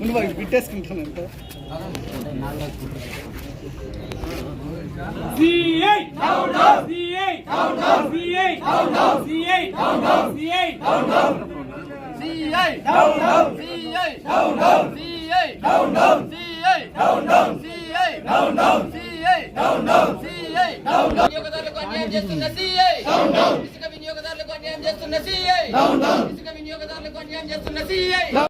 ఉండు బాగా బిట్టేసుకుంటాను అంతే CI CI CI CI CI CI down down CI down down CI down down CI down down CI down down CI down down CI down down వినియోగదారులకు అన్యాయం చేస్తున్న down ఇసుక వినియోగదారులకు అన్యాయం చేస్తున్న down ఇసుక వినియోగదారులకు అన్యాయం చేస్తున్న CI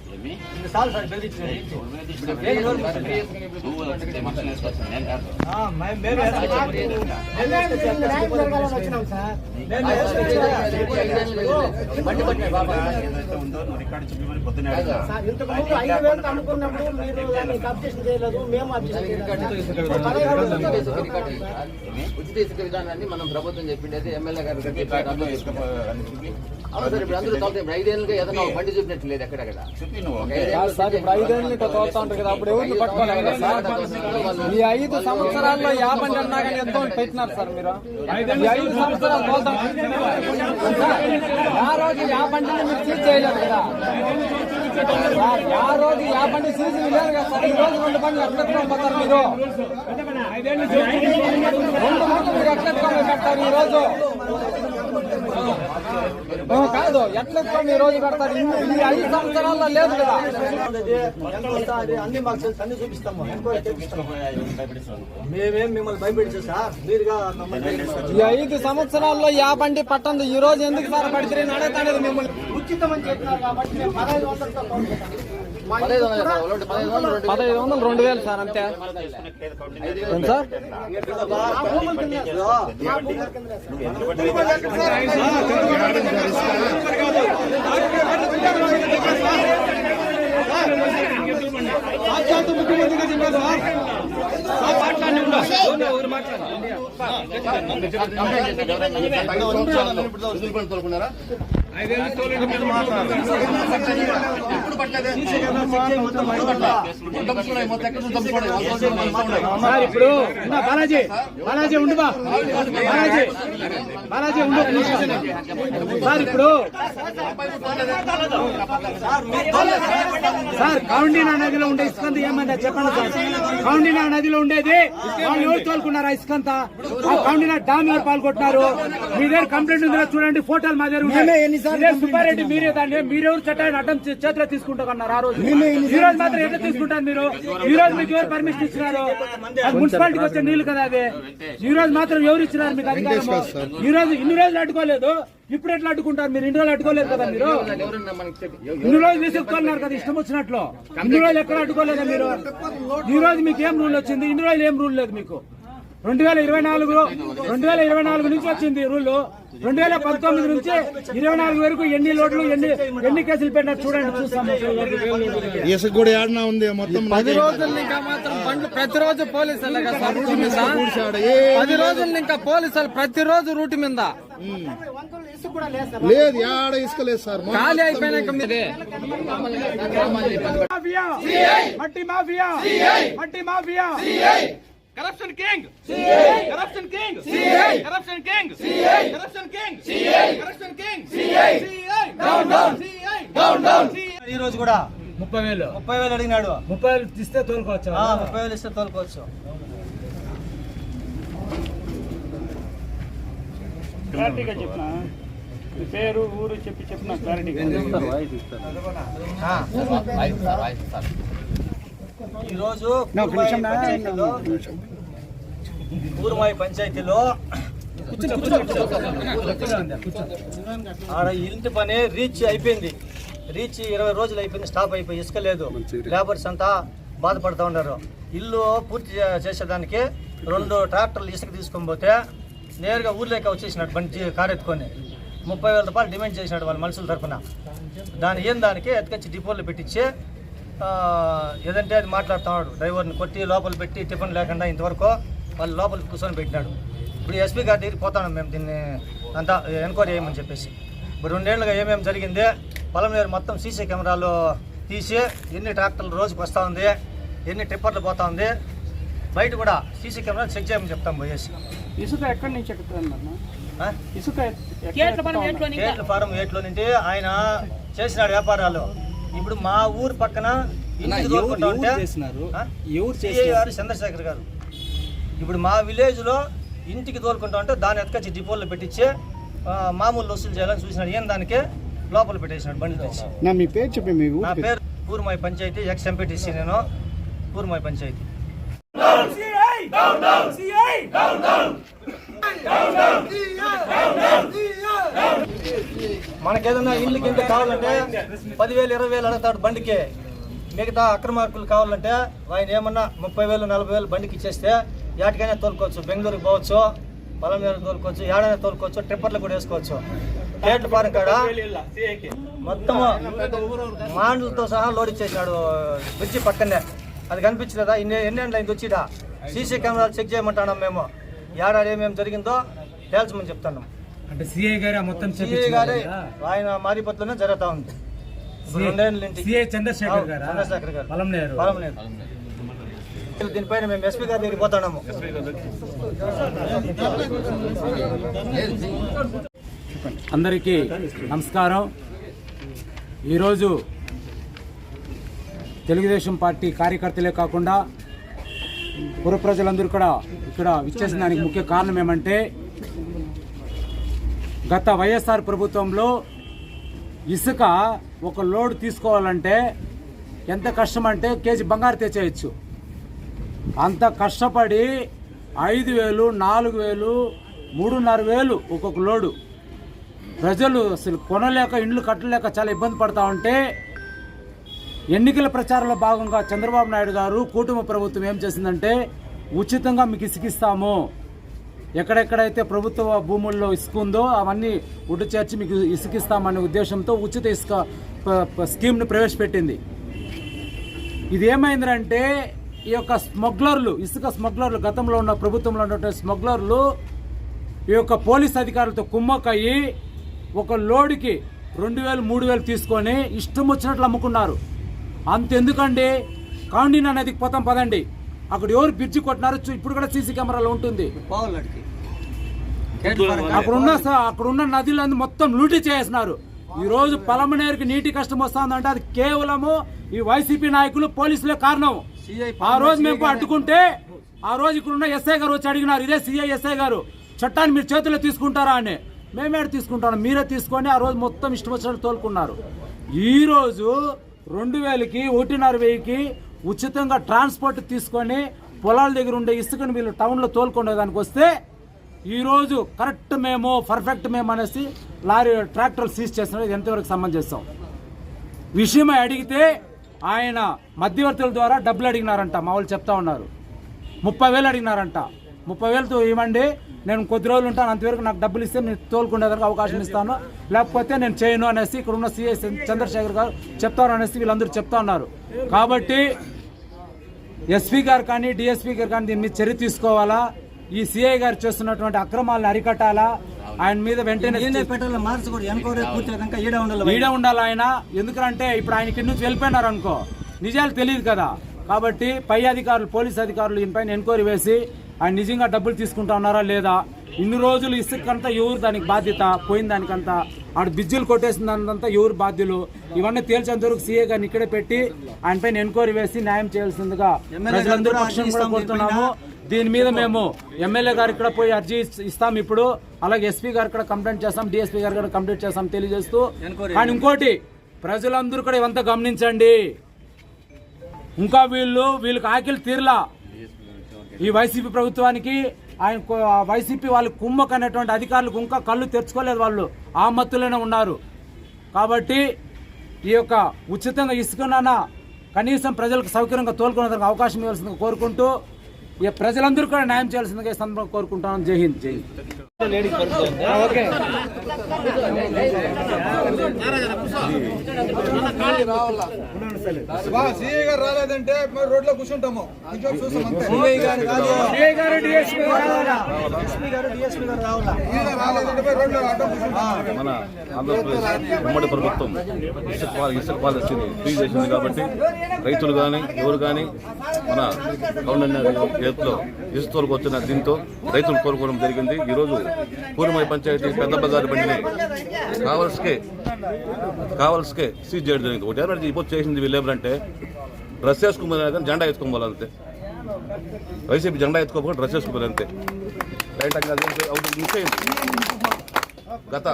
సార్ మే-. బండి బాబా. ఇంతకుముందు ఐదు అనుకున్నప్పుడు మీరు అబ్జెక్షన్ చేయలేదు. మేము అబ్జెక్షన్ ఉచిత ఇసుక విధానాన్ని మనం ప్రభుత్వం చెప్పిండేది ఎమ్మెల్యే గారు అవును సార్ ఇప్పుడు అందరూ ఐదేళ్ళుగా ఏదైనా బండి చూపినట్టు లేదు ఎక్కడెక్కడ. సార్ ఇప్పుడు ఐదేళ్ళు ఉంటారు కదా అప్పుడు ఎవరిని పట్టుకోలేదు కదా సార్? ఈ ఐదు సంవత్సరాల్లో యాభై అన్నా కానీ ఎంతో పెట్టినారు సార్ మీరు. ఈ ఐదు సంవత్సరాలు తోలుతాం ఆ రోజు యాభై మీరు సీజ్ చేయలేదు కదా. ఆ రోజు యాభై సీజ్ లేదు కదా సార్. ఈ రోజు రెండు పండ్లు ఎట్లా పోతారు మీరు? రెండు పండ్లు మీరు ఎట్లా ఈ రోజు? కాదు ఎట్లా ఈ రోజు పెడతారు? ఇన్ని- ఐదు సంవత్సరాల్లో లేదు కదా. అది అన్ని మాకు తెలుసు అన్ని చూపిస్తాము ఎంక్వైరీ చేపిస్తాము మేమేం మిమ్మల్ని భయపెట్టాం సార్ మీరుగా ఈ ఐదు సంవత్సరాల్లో యాబండి పట్టంది ఈ రోజు ఎందుకు సార్ పడితే అడుగుతాడు మిమ్మల్ని. ఉచితం అని చెప్పినారు కాబట్టి మేము పదహైదు వందలతో పదహైదు వందలు రెండు వేలు సార్ అంతే సార్ ఆ భూముల కింద మా భూముల కింద సార్. చేశారు ఎవరైనా? సార్ ఇప్పుడు ఉన్నా, బాలాజీ. బాలాజీ ఉండు బా. బాలాజీ. బాలాజీ ఉండు. సార్ ఇప్పుడు సార్ కౌండినా నదిలో ఉండే ఇసుకంత ఏమైందా చెప్పండి సార్? కౌండినా నదిలో ఉండేది? వాళ్ళు ఎవరు తోలుకున్నారు ఇసుకంత ఆ కౌండినా డామ్ ఎవరు పాల్గొంటున్నారు మీ దగ్గర కంప్లైంట్ ఉందో చూడండి ఫోటోలు మా దగ్గర ఉన్నాయి. సుబ్బారెడ్డి మీరే దాన్ని మీరెవరు చట్టాన్ని అడ్డం చేతిలో తీసుకుంటామన్నారు ఆ రోజు. ఈ రోజు మాత్రం ఎట్లా తీసుకుంటారు మీరు? ఈ రోజు మీకు ఎవరు పర్మిషన్ ఇచ్చినారు? మున్సిపాలిటీకి వచ్చే నీళ్ళు కదా అది ఈ రోజు మాత్రం ఎవరు ఇచ్చినారు మీకు అధికారం ఈ రోజు ఇన్ని రోజులు అడ్డుకోలేదు. ఇప్పుడు ఎట్లా అడ్డుకుంటారు మీరు? ఇన్ని రోజులు అడ్డుకోలేదు కదా మీరు? ఇన్ని రోజులు విసుక్కున్నారు కదా ఇష్టం వచ్చినట్లు. ఇన్ని రోజులు ఎక్కడ అడ్డుకోలేదా మీరు? ఈ రోజు మీకు ఏం రూల్ వచ్చింది? ఇన్ని రోజులు ఏం రూల్ లేదు మీకు? రెండు వేల ఇరవై నాలుగు రెండు వేల ఇరవై నాలుగు నుంచి వచ్చింది రూల్ రెండు వేల పంతొమ్మిది నుంచి ఇరవై నాలుగు వరకు ఎన్ని లోడ్లు ఎన్ని ఎన్ని కేసులు పెట్టినారు చూడండి చూస్తాము ఇసుక కూడా ఏడనా ఉంది మొత్తం పది రోజులు ఇంకా మాత్రం బండ్లు ప్రతిరోజు పోలీసులు పది రోజులు ఇంకా పోలీసులు ప్రతిరోజు రూట్ మీద. లేదు సార్ లేదు ఏడ ఇసుక లేదు సార్. ఖాళీ అయిపోయినాక మీరే మట్టి మాఫియా. మట్టి mafia. Corruption king corruption king corruption king corruption king corruption king down down down down ఈ రోజు కూడా ముప్పై వేలు. ముప్పై వేలు అడిగినాడు. ముప్పై వేలు ఇస్తే తోలుకోవచ్చు? ఆ, ముప్పై వేలు ఇస్తే తోలుకోవచ్చు. క్లారిటీగా చెప్పిన? పేరు ఊరు చెప్పి చెప్పిన క్లారిటీగా? ఆ, వాయిస్ సార్, వాయిస్ సార్. ఈ రోజు నా ఒక నిమిషం. నా- పంచాయతీలో ఊరుమాయి పంచాయతీలో ఆడ ఇంటి పని రీచ్ అయిపోయింది. రీచ్ ఇరవై రోజులు అయిపోయింది స్టాప్ అయిపోయి ఇసుక లేదు లేబర్స్ అంతా బాధపడుతూ ఉన్నారు. ఇల్లు పూర్తి చేసేదానికి రెండు ట్రాక్టర్లు ఇసుక తీసుకొని పోతే నేరుగా ఊర్లోకి వచ్చేసినాడు బండి కారు ఎత్తుకొని. ముప్పై వేల రూపాయలు డిమాండ్ చేసినాడు వాళ్ళ మనుషుల తరఫున దాని ఏం దానికి ఎత్తుకొచ్చి డిపోలో పెట్టించి ఏదంటే అది మాట్లాడుతున్నాడు డ్రైవర్ని కొట్టి లోపల పెట్టి టిఫిన్ లేకుండా ఇంతవరకు వాళ్ళు లోపల కూర్చొని పెట్టినాడు. ఇప్పుడు ఎస్పీ గారి దగ్గరికి పోతాను మేము దీన్ని అంతా ఎంక్వైరీ చేయమని చెప్పేసి. ఇప్పుడు రెండేళ్ళుగా ఏమేమి జరిగింది? పొలంనేరు మొత్తం సీసీ కెమెరాలు తీసి ఎన్ని ట్రాక్టర్లు రోజుకి వస్తూ ఉంది? ఎన్ని టిప్పర్లు పోతా ఉంది? బయట కూడా సీసీ కెమెరా చెక్ చేయమని చెప్తాం పోయేసి. ఇసుక ఎక్కడి నుంచి ఎక్కుతుందన్న ఆ? ఇసుక ఫారం ఏట్లో నుంచి ఆయన చేసినాడు వ్యాపారాలు ఇప్పుడు మా ఊరు పక్కన గారు చంద్రశేఖర్ గారు. ఇప్పుడు మా విలేజ్లో ఇంటికి తోలుకుంటా ఉంటే దాన్ని ఎత్తుకొచ్చి డిపోలో పెట్టించి మామూలు వసూలు చేయాలని చూసినాడు. ఏం దానికి? లోపల పెట్టేసినాడు బండి తెచ్చి మీ పేరు చెప్పి మీ నా పేరు. పూర్మాయి పంచాయతీ ఎక్స్ ఎంపీటీసీ నేను పూర్మాయి పంచాయతీ. మనకేదైనా ఇల్లు కింద కావాలంటే పదివేలు ఇరవై వేలు అడుగుతాడు బండికి. మిగతా అక్రమార్కులు కావాలంటే ఆయన ఏమన్నా ముప్పై వేలు నలభై వేలు బండికి ఇచ్చేస్తే యాటికైనా తోలుకోవచ్చు. బెంగళూరుకి పోవచ్చు పొలం మీద తోలుకోవచ్చు ఏడైనా తోలుకోవచ్చు ట్రిప్పర్లు కూడా వేసుకోవచ్చు. గేట్ల పారం కాడ మొత్తం మాండ్లతో సహా లోడ్ ఇచ్చేసినాడు బ్రిడ్జి పక్కనే. అది కనిపించలేదా? ఇన్ని ఎన్ని ఎండ్ల ఇంత వచ్చిడా సీసీ కెమెరాలు చెక్ చేయమంటున్నాం మేము. ఏడాది ఏమేమి జరిగిందో తేల్చమని చెప్తున్నాం. అంటే సిఐ గారు మొత్తం సిఐ గారే ఆయన మారిపత్రనే జరుగుతా ఉంది. సిఐ చంద్రశేఖర్ గారు? చంద్రశేఖర్ గారు. పొలం పొలం దీనిపైన మేము ఎస్పీ గారి దగ్గరికి పోతున్నాము. అందరికీ నమస్కారం. ఈరోజు తెలుగుదేశం పార్టీ కార్యకర్తలే కాకుండా పుర ప్రజలందరూ కూడా ఇక్కడ విచ్చేసిన దానికి ముఖ్య కారణం ఏమంటే గత వైఎస్ఆర్ ప్రభుత్వంలో ఇసుక ఒక లోడ్ తీసుకోవాలంటే ఎంత కష్టం అంటే కేజీ బంగారు తెచ్చేయచ్చు. అంత కష్టపడి ఐదు వేలు నాలుగు వేలు మూడున్నర వేలు ఒక్కొక్క లోడు. ప్రజలు అసలు కొనలేక ఇండ్లు కట్టలేక చాలా ఇబ్బంది పడతా ఉంటే ఎన్నికల ప్రచారంలో భాగంగా చంద్రబాబు నాయుడు గారు కూటమి ప్రభుత్వం ఏం చేసిందంటే ఉచితంగా మీకు ఇసుకిస్తాము. ఎక్కడెక్కడైతే ప్రభుత్వ భూముల్లో ఇసుక ఉందో అవన్నీ ఉడ్డు చేర్చి మీకు ఇసుకిస్తామనే ఉద్దేశంతో ఉచిత ఇసుక స్కీమ్ను స్కీమ్ని ప్రవేశపెట్టింది. ఇది ఏమైందంటే ఈ యొక్క స్మగ్లర్లు ఇసుక స్మగ్లర్లు గతంలో ఉన్న ప్రభుత్వంలో ఉన్నటువంటి స్మగ్లర్లు ఈ యొక్క పోలీస్ అధికారులతో కుమ్మక్కయ్యి ఒక లోడుకి రెండు వేలు మూడు వేలు తీసుకొని ఇష్టం వచ్చినట్లు అమ్ముకున్నారు. అంతెందుకండి? కౌండినా నదికి పోతాం పదండి. అక్కడ ఎవరు బ్రిడ్జి కొట్టినారో చూ- ఇప్పుడు కూడా సీసీ కెమెరాలో ఉంటుంది. అక్కడ. ఉన్న స- అక్కడ ఉన్న నదులన్నీ మొత్తం లూటీ చేస్తున్నారు. ఈ రోజు పలమనేరుకి నీటి కష్టం వస్తుందంటే అది కేవలము ఈ వైసీపీ నాయకులు పోలీసులే కారణం. ఆ రోజు మేము అడ్డుకుంటే ఆ రోజు ఇక్కడ ఉన్న ఎస్ఐ గారు వచ్చి అడిగినారు ఇదే సిఐ ఎస్ఐ గారు చట్టాన్ని మీరు చేతిలో తీసుకుంటారా? అని. మేమేడ తీసుకుంటాం? మీరే తీసుకొని ఆ రోజు మొత్తం ఇష్టం వచ్చినట్టు తోలుకున్నారు. ఈ రోజు రెండు వేలకి ఒకటిన్నర వెయ్యికి ఉచితంగా ట్రాన్స్పోర్ట్ తీసుకొని పొలాల దగ్గర ఉండే ఇసుకని వీళ్ళు టౌన్లో తోలుకునేదానికి వస్తే ఈరోజు కరెక్ట్ మేము పర్ఫెక్ట్ మేము అనేసి లారీ ట్రాక్టర్లు సీజ్ చేస్తున్నారు. ఇది ఎంతవరకు సంబంధిస్తాం విషయమై అడిగితే ఆయన మధ్యవర్తుల ద్వారా డబ్బులు అడిగినారంట. మా వాళ్ళు చెప్తా ఉన్నారు. ముప్పై వేలు అడిగినారంట. ముప్పై వేలతో ఇవ్వండి. నేను కొద్ది రోజులు ఉంటాను అంతవరకు నాకు డబ్బులు ఇస్తే నేను తోలుకునేదానికి అవకాశం ఇస్తాను. లేకపోతే నేను చేయను అనేసి ఇక్కడ ఉన్న సిఐ చంద్రశేఖర్ గారు చెప్తారు అనేసి వీళ్ళందరూ చెప్తా ఉన్నారు. కాబట్టి ఎస్పీ గారు కానీ డిఎస్పీ గారు కానీ దీని మీద చర్య తీసుకోవాలా? ఈ సిఐ గారు చేస్తున్నటువంటి అక్రమాలను అరికట్టాలా? ఆయన మీద వెంటనే ఈడ ఉండాలి ఈడ ఉండాలి ఆయన? ఎందుకంటే ఇప్పుడు ఆయన ఇక్కడి నుంచి వెళ్ళిపోయినారు అనుకో. నిజాలు తెలియదు కదా. కాబట్టి పై అధికారులు పోలీస్ అధికారులు ఈయనపైన ఎంక్వైరీ వేసి ఆయన నిజంగా డబ్బులు తీసుకుంటా ఉన్నారా లేదా? ఇన్ని రోజులు ఇసుకంతా ఎవరు దానికి బాధ్యత? పోయిన దానికంతా. ఆడ బిజ్జులు కొట్టేసిన దానికంతా ఎవరు బాధ్యులు? ఇవన్నీ తేల్చేంత వరకు సీఏ గారిని ఇక్కడే పెట్టి ఆయన పైన ఎంక్వైరీ వేసి న్యాయం చేయాల్సిందిగా ప్రజలందరూ పక్షం కూడా కోరుతున్నాము. దీని మీద మేము ఎమ్మెల్యే గారు ఇక్కడ పోయి అర్జీ ఇస్- ఇస్తాం ఇప్పుడు. అలాగే ఎస్పీ గారు కూడా కంప్లైంట్ చేస్తాం డిఎస్పీ గారు కూడా కంప్లైంట్ చేస్తాం తెలియజేస్తూ. కానీ ఇంకోటి ప్రజలందరూ కూడా ఇవంతా గమనించండి. ఇంకా వీళ్ళు వీళ్ళకి ఆకిలి తీరలా. ఈ వైసీపీ ప్రభుత్వానికి ఆయన వైసీపీ వాళ్ళు కుమ్మక్ అనేటువంటి అధికారులకు ఇంకా కళ్ళు తెరుచుకోలేదు వాళ్ళు. ఆ మత్తులోనే ఉన్నారు. కాబట్టి ఈ యొక్క ఉచితంగా ఇసుకున్న కనీసం ప్రజలకు సౌకర్యంగా తోలుకునేందుకు అవకాశం ఇవ్వాల్సిందిగా కోరుకుంటూ ఈ ప్రజలందరూ కూడా న్యాయం చేయాల్సిందిగా ఈ సందర్భంగా కోరుకుంటాను జై హింద్ జై హింద్. ఓకే. సిఐ గారు రాలేదంటే మరి రోడ్లో కూర్చుంటాము. మన ఆంధ్రప్రదేశ్ ఉమ్మడి ప్రభుత్వం ఇసుక పాల- ఇసుక పాలసీని ఫ్రీ చేసింది కాబట్టి రైతులు కానీ ఎవరు కానీ మన గవర్నమెంట్ చేతిలో ఇసుకతోలకు వచ్చిన దీంతో రైతులు కోరుకోవడం జరిగింది. ఈరోజు పూర్వమై పంచాయతీ పెద్ద బజారు బండిని కావల్స్కే కావల్స్కే సీజ్ చేయడం జరిగింది. ఒకటి ఎవరైనా ఇప్పుడు చేసింది వీళ్ళు ఎవరంటే డ్రెస్ వేసుకోమని కానీ జెండా ఎత్తుకోవాలి అంతే వైసీపీ జెండా ఎత్తుకోకుండా డ్రెస్ వేసుకోవాలి అంతే రైట్ మిస్ అయింది. గత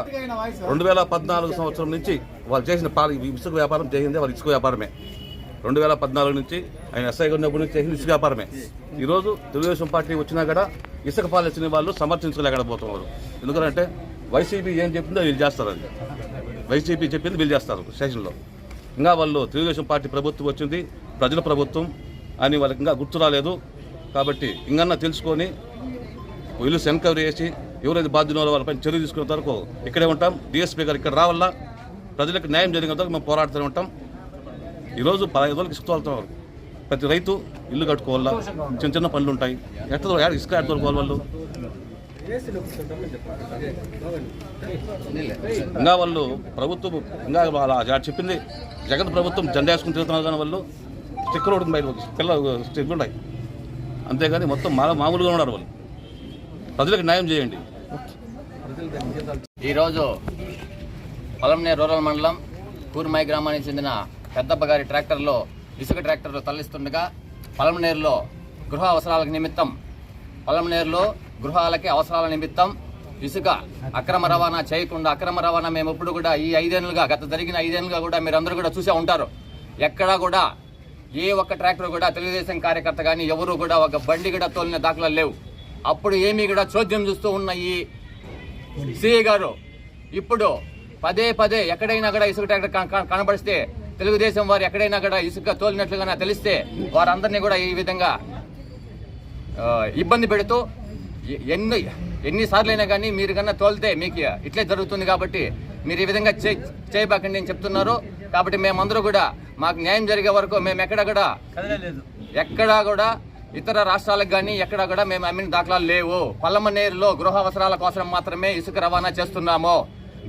రెండు వేల పద్నాలుగు సంవత్సరం నుంచి వాళ్ళు చేసిన పాల ఇసుక వ్యాపారం చేసిందే వాళ్ళ ఇసుక వ్యాపారమే. రెండు వేల పద్నాలుగు నుంచి ఆయన ఎస్ఐ ఉన్నప్పటి నుంచి చేసిన ఇసుక వ్యాపారమే. ఈరోజు తెలుగుదేశం పార్టీ వచ్చినా కూడా ఇసుక పాలసీని వాళ్ళు సమర్థించలేకపోతున్నారు ఎందుకంటే వైసీపీ ఏం చెప్పిందో వీళ్ళు చేస్తారు వైసీపీ చెప్పింది వీళ్ళు చేస్తారు స్టేషన్లో. ఇంకా వాళ్ళు తెలుగుదేశం పార్టీ ప్రభుత్వం వచ్చింది ప్రజల ప్రభుత్వం అని వాళ్ళకి ఇంకా గుర్తు రాలేదు. కాబట్టి ఇంకన్నా తెలుసుకొని వీళ్ళు ఎన్క్వైరీ చేసి ఎవరైతే బాధ్యులు వాళ్ళపై చర్య తీసుకునే వరకు ఇక్కడే ఉంటాం. డిఎస్పీ గారు ఇక్కడ రావాలా? ప్రజలకు న్యాయం జరిగిన వరకు మేము పోరాడుతూనే ఉంటాం. ఈరోజు పదహైదు రోజులకి ఇసుక తోలుతున్నారు. ప్రతి రైతు ఇల్లు కట్టుకోవాలా? చిన్న చిన్న పనులు ఉంటాయి. ఎట్ట ఇసుక ఎట్లా తోలుకోవాలి వాళ్ళు? ఇంకా వాళ్ళు ప్రభుత్వం ఇంకా వాళ్ళ చెప్పింది. జగన్ ప్రభుత్వం జెండా వేసుకుని తిరుగుతున్నారు కానీ వాళ్ళు స్టిక్కర్ ఉంటుంది బయట పిల్లలు స్టిక్ ఉన్నాయి అంతేగాని మొత్తం మా మామూలుగా ఉన్నారు వాళ్ళు. ప్రజలకు న్యాయం చేయండి. ఈరోజు పొలంనే రూరల్ మండలం కూర్మాయి గ్రామానికి చెందిన పెద్దప్ప గారి ట్రాక్టర్లో ఇసుక ట్రాక్టర్లు తరలిస్తుండగా పలమనేరులో గృహ అవసరాలకు నిమిత్తం పలమనేరులో గృహాలకి అవసరాల నిమిత్తం ఇసుక అక్రమ రవాణా చేయకుండా అక్రమ రవాణా మేము ఎప్పుడు కూడా ఈ ఐదేళ్ళుగా గత జరిగిన ఐదేళ్ళుగా కూడా మీరందరూ కూడా చూసే ఉంటారు. ఎక్కడా కూడా ఏ ఒక్క ట్రాక్టర్ కూడా తెలుగుదేశం కార్యకర్త కానీ ఎవరు కూడా ఒక బండి కూడా తోలిన దాఖలా లేవు. అప్పుడు ఏమీ కూడా చోద్యం చూస్తూ ఉన్న ఈ సిఐ గారు ఇప్పుడు పదే పదే ఎక్కడైనా కూడా ఇసుక ట్రాక్టర్ కనబడిస్తే తెలుగుదేశం వారు ఎక్కడైనా కూడా ఇసుక తోలినట్లుగా తెలిస్తే వారందరినీ కూడా ఈ విధంగా ఇబ్బంది పెడుతూ ఎన్ని ఎన్నిసార్లు అయినా కానీ మీరు కన్నా తోలితే మీకు ఇట్లే జరుగుతుంది కాబట్టి మీరు ఈ విధంగా చేయబాకండి అని చెప్తున్నారు. కాబట్టి మేమందరూ కూడా మాకు న్యాయం జరిగే వరకు మేము ఎక్కడ కూడా ఎక్కడా కూడా ఇతర రాష్ట్రాలకు కానీ ఎక్కడా కూడా మేము అమ్మిన దాఖలాలు లేవు. పల్లమనేరులో గృహ అవసరాల కోసం మాత్రమే ఇసుక రవాణా చేస్తున్నాము.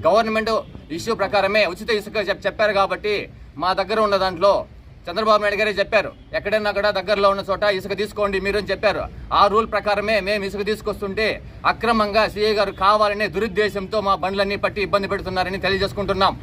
గవర్నమెంట్ ఇష్యూ ప్రకారమే ఉచిత ఇసుక చెప్- చెప్పారు కాబట్టి మా దగ్గర ఉన్న దాంట్లో చంద్రబాబు నాయుడు గారే చెప్పారు. ఎక్కడైనా కూడా దగ్గరలో ఉన్న చోట ఇసుక తీసుకోండి మీరు అని చెప్పారు. ఆ రూల్ ప్రకారమే మేము ఇసుక తీసుకొస్తుంటే అక్రమంగా సీఏ గారు కావాలనే దురుద్దేశంతో మా బండ్లన్నీ పట్టి ఇబ్బంది పెడుతున్నారని తెలియజేసుకుంటున్నాం.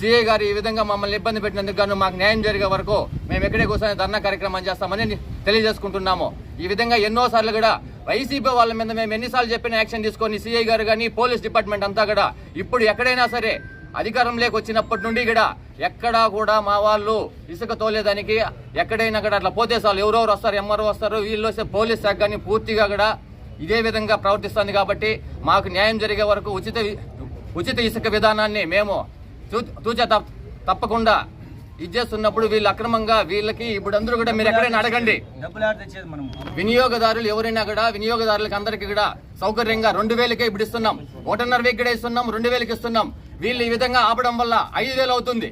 సిఐ గారు ఈ విధంగా మమ్మల్ని ఇబ్బంది పెట్టినందుకు గాను మాకు న్యాయం జరిగే వరకు మేము ఎక్కడే కూర్చొని ధర్నా కార్యక్రమం చేస్తామని తెలియజేసుకుంటున్నాము. ఈ విధంగా ఎన్నోసార్లు కూడా వైసీపీ వాళ్ళ మీద మేము ఎన్నిసార్లు చెప్పిన యాక్షన్ తీసుకొని సిఐ గారు కానీ పోలీస్ డిపార్ట్మెంట్ అంతా కూడా ఇప్పుడు ఎక్కడైనా సరే అధికారంలోకి వచ్చినప్పటి నుండి కూడా ఎక్కడా కూడా మా వాళ్ళు ఇసుక తోలేదానికి ఎక్కడైనా కూడా అట్లా పోతే చాలు. ఎవరెవరు వస్తారు ఎంఆర్ఓ వస్తారు వీళ్ళు వస్తే పోలీస్ శాఖ కానీ పూర్తిగా కూడా ఇదే విధంగా ప్రవర్తిస్తుంది కాబట్టి మాకు న్యాయం జరిగే వరకు ఉచిత ఉచిత ఇసుక విధానాన్ని మేము తూచ తప్పకుండా ఇచ్చేస్తున్నప్పుడు వీళ్ళు అక్రమంగా వీళ్ళకి ఇప్పుడు అందరూ కూడా మీరు ఎక్కడైనా అడగండి. వినియోగదారులు ఎవరైనా కూడా వినియోగదారులకు అందరికీ కూడా సౌకర్యంగా రెండు వేలకే ఇప్పుడు ఇస్తున్నాం. ఒకటిన్నర వేలు ఇక్కడ ఇస్తున్నాం రెండు వేలకి ఇస్తున్నాం. వీళ్ళు ఈ విధంగా ఆపడం వల్ల ఐదు వేలు అవుతుంది.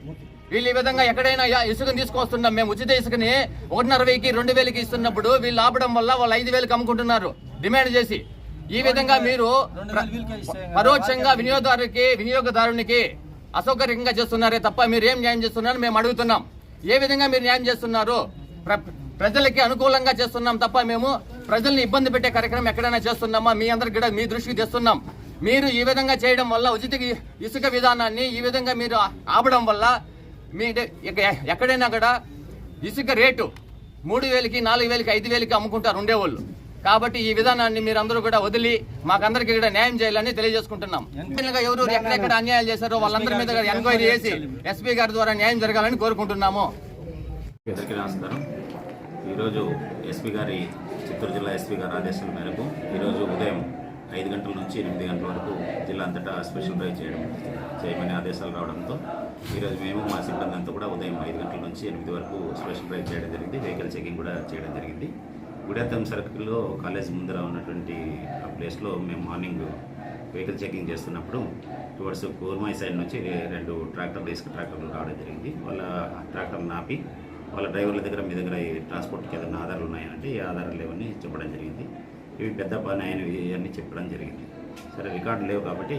వీళ్ళు ఈ విధంగా ఎక్కడైనా ఇసుకని తీసుకొస్తున్నాం. మేము ఉచిత ఇసుకని ఒకటిన్నర వెయ్యికి రెండు వేలకి ఇస్తున్నప్పుడు వీళ్ళు ఆపడం వల్ల వాళ్ళు ఐదు వేలకు అమ్ముకుంటున్నారు. డిమాండ్ చేసి. ఈ విధంగా మీరు ప్ర- పరోక్షంగా వినియోగదారుకి వినియోగదారునికి అసౌకర్యంగా చేస్తున్నారే తప్ప మీరు ఏం న్యాయం చేస్తున్నారో మేము అడుగుతున్నాం. ఏ విధంగా మీరు న్యాయం చేస్తున్నారు ప్ర- ప్రజలకి అనుకూలంగా చేస్తున్నాం తప్ప మేము ప్రజల్ని ఇబ్బంది పెట్టే కార్యక్రమం ఎక్కడైనా చేస్తున్నామా? మీ అందరికి కూడా మీ దృష్టికి తెస్తున్నాం. మీరు ఈ విధంగా చేయడం వల్ల ఉచిత ఇసుక విధానాన్ని ఈ విధంగా మీరు ఆపడం వల్ల మీ ద- ఎక్కడైనా కూడా ఇసుక రేటు మూడు వేలకి నాలుగు వేలకి ఐదు వేలకి అమ్ముకుంటారు ఉండేవాళ్ళు. కాబట్టి ఈ విధానాన్ని మీరందరూ కూడా వదిలి మాకందరికీ కూడా న్యాయం చేయాలని తెలియజేసుకుంటున్నాం. ఎన్నికలుగా ఎవరు ఎక్కడెక్కడ అన్యాయాలు చేశారో వాళ్ళందరి మీద కూడా ఎంక్వైరీ చేసి ఎస్పీ గారి ద్వారా న్యాయం జరగాలని కోరుకుంటున్నాము. నమస్కారం ఈరోజు ఎస్పీ గారి చిత్తూరు జిల్లా ఎస్పీ గారి ఆదేశాల మేరకు ఈరోజు ఉదయం ఐదు గంటల నుంచి ఎనిమిది గంటల వరకు జిల్లా అంతటా స్పెషల్ డ్రైవ్ చేయడం చేయమని ఆదేశాలు రావడంతో ఈరోజు మేము మా సిబ్బంది అంతా కూడా ఉదయం ఐదు గంటల నుంచి ఎనిమిది వరకు స్పెషల్ డ్రైవ్ చేయడం జరిగింది. వెహికల్ చెకింగ్ కూడా చేయడం జరిగింది. గుడేతం సర్కిల్లో కాలేజ్ ముందర ఉన్నటువంటి ఆ ప్లేస్లో మేము మార్నింగ్ వెహికల్ చెకింగ్ చేస్తున్నప్పుడు టువర్డ్స్ కోర్మాయి సైడ్ నుంచి రెండు ట్రాక్టర్లు ఇసుక ట్రాక్టర్లు రావడం జరిగింది. వాళ్ళ ట్రాక్టర్లు నాపి వాళ్ళ డ్రైవర్ల దగ్గర మీ దగ్గర ఈ ట్రాన్స్పోర్ట్కి ఏదైనా ఆధారాలు ఉన్నాయంటే ఈ ఆధారాలు లేవని చెప్పడం జరిగింది. ఇవి పెద్ద పని అయినవి అని చెప్పడం జరిగింది. సరే రికార్డు లేవు కాబట్టి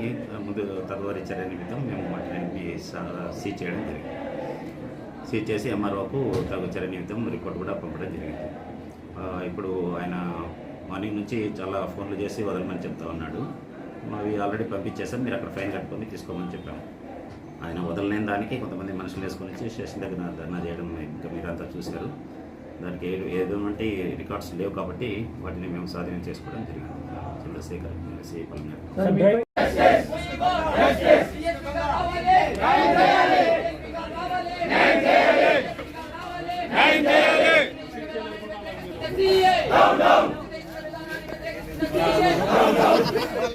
ముందు తదుపరి చర్య నిమిత్తం మేము వాటిని సీజ్ చేయడం జరిగింది. సీజ్ చేసి ఎంఆర్ఓకు తగు చర్య నిమిత్తం రిపోర్ట్ కూడా పంపడం జరిగింది. ఇప్పుడు ఆయన మార్నింగ్ నుంచి చాలా ఫోన్లు చేసి వదలమని చెప్తా ఉన్నాడు. అవి ఆల్రెడీ పంపించేసాం మీరు అక్కడ ఫైన్ కట్టుకొని తీసుకోమని చెప్పాము. ఆయన వదలలేని దానికి కొంతమంది మనుషులు వేసుకొని వచ్చి స్టేషన్ దగ్గర ధర్నా చేయడం ఇంకా మీరంతా చూశారు. దానికి ఏ- ఎటువంటి రికార్డ్స్ లేవు కాబట్టి వాటిని మేము స్వాధీనం చేసుకోవడం జరిగింది. చంద్రశేఖర్ సిఐ పల్నాడు